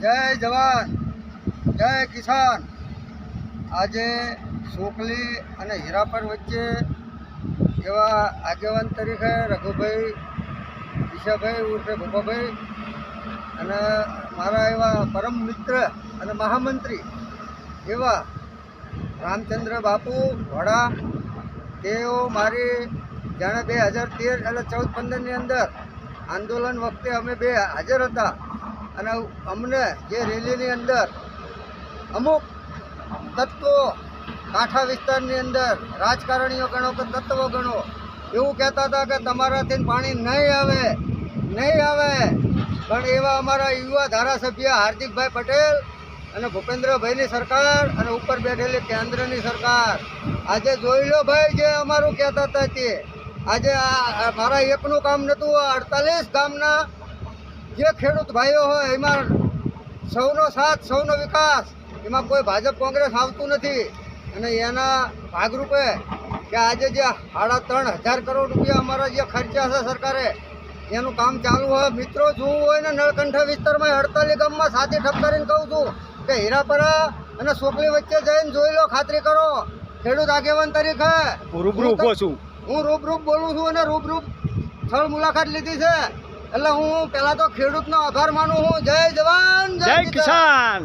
જય જવાન, જય કિસાન. આજે સોકલી અને હીરાપર વચ્ચે એવા આગેવાન તરીકે રઘુભાઈ, ઈશાભાઈ ઉર્ફે ભૂપાભાઈ અને મારા એવા પરમ મિત્ર અને મહામંત્રી એવા રામચંદ્ર બાપુ, વડા, તેઓ મારી જાણે બે હજાર તેર એટલે ચૌદ પંદરની અંદર આંદોલન વખતે અમે બે હાજર હતા. અને અમને જે રેલીની અંદર અમુક તત્વો, કાંઠા વિસ્તારની અંદર રાજકારણીઓ ગણો કે તત્વો ગણો, એવું કહેતા હતા કે તમારાથી પાણી નહીં આવે નહીં આવે. પણ એવા અમારા યુવા ધારાસભ્ય હાર્દિકભાઈ પટેલ અને ભૂપેન્દ્રભાઈની સરકાર અને ઉપર બેઠેલી કેન્દ્રની સરકાર. આજે જોઈ લો ભાઈ જે અમારું કહેતા હતા તે. આજે આ મારા એકનું કામ નહોતું અડતાલીસ ગામના જે ખેડૂત ભાઈઓ હોય એમાં સૌનો સાથ સૌનો વિકાસ. એમાં કોઈ ભાજપ કોંગ્રેસ આવતું નથી. અને એના ભાગરૂપે કે આજે જે સાડા ત્રણ હજાર કરોડ રૂપિયા અમારા જે ખર્ચા છે સરકારે એનું કામ ચાલુ હોય. મિત્રો જોવું હોય ને નળકંઠા વિસ્તારમાં હડતાલી ગામમાં સાથી ઠપ કરીને કહું છું કે હીરાપરા અને સોકલી વચ્ચે જઈને જોઈ લો ખાતરી કરો. ખેડૂત આગેવાન તરીકે હું રૂબરૂ છું. હું રૂબરૂપ બોલું છું અને રૂબરૂપ સ્થળ મુલાકાત લીધી છે. એટલે હું પહેલાં તો ખેડૂતનો આભાર માનું હું જય જવાન જય કિસાન.